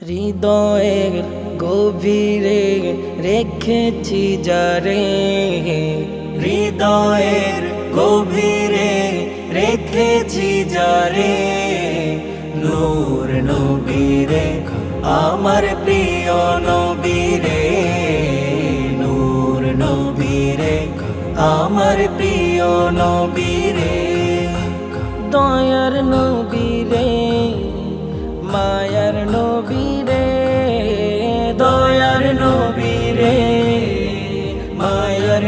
হৃদয়ের গভীরে রেখেছি যারে হৃদয়ের গভীরে রেখেছি যারে নূর নবীরে, আমার প্রিয় নবীরে। নূর নবীরে, আমার প্রিয় নবীরে। দয়ার নবীরে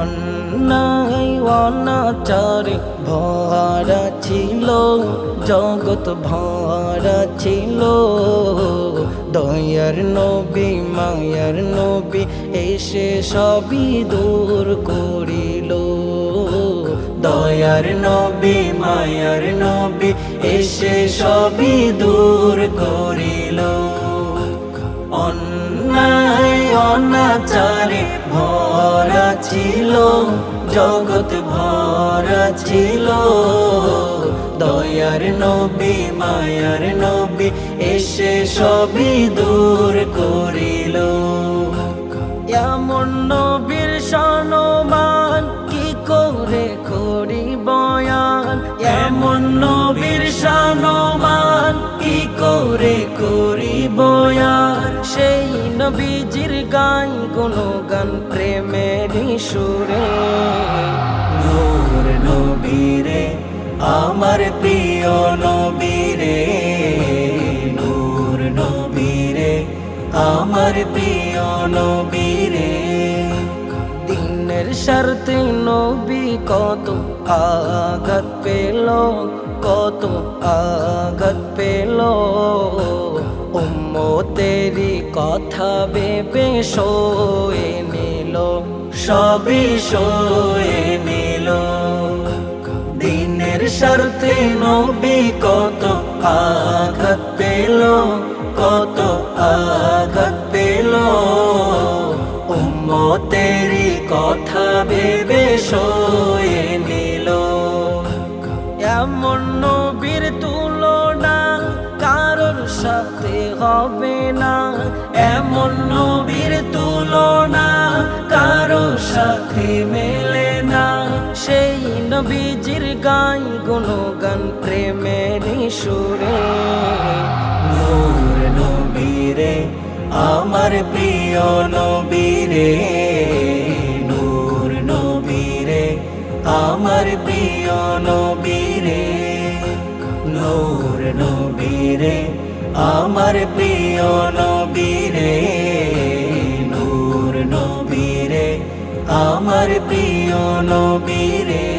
অন্যায়, অনাচারে ভরা ছিল, জগৎ ভরা ছিল। দয়ার নবী, মায়ার নবী এসে সবই দূর করিল। দয়ার নবী, মায়ার নবী এসে সবই দূর করিল। অন্যায়, অনাচারে ভরা ছিল, জগৎ ভরা ছিল। দয়ার নবী, মায়ার নবী এসে সবই দূর করিল। এমন নবীর সনমান কি করে করি বয়ান এমন নবীর সনমান কি করে করি নবীজির গাই কোনো গান প্রেমের সুরে। নূর নবীরে আমার প্রিয় নবীরে। নূর নবীরে আমার প্রিয় নবীরে। দিনের স্বার্থে নবী কত আঘাত পেল কত আঘাত পেল। উম্মতেরি কথা ভেবে শোয়ে নিল, সবই শোয়ে নিল। দিনের স্বার্থে নবী কত আঘাত পেল, কত আঘাত পেল। উম্মতেরি কথা ভেবে শোয়ে নিল। এমন নবীর কারোর সাথে হবে না। এমন নবীর তুলনা কারও সাথে মেলে না। সেই নবীজির গাই গুণগান, প্রেমের সুরে। নূর নবীরে, আমার প্রিয় নবীরে। নূর নবীরে, আমার প্রিয় নবীরে। নূর নবীরে আমার প্রিয় নবীরে নূর নবীরে আমার প্রিয় নবীরে।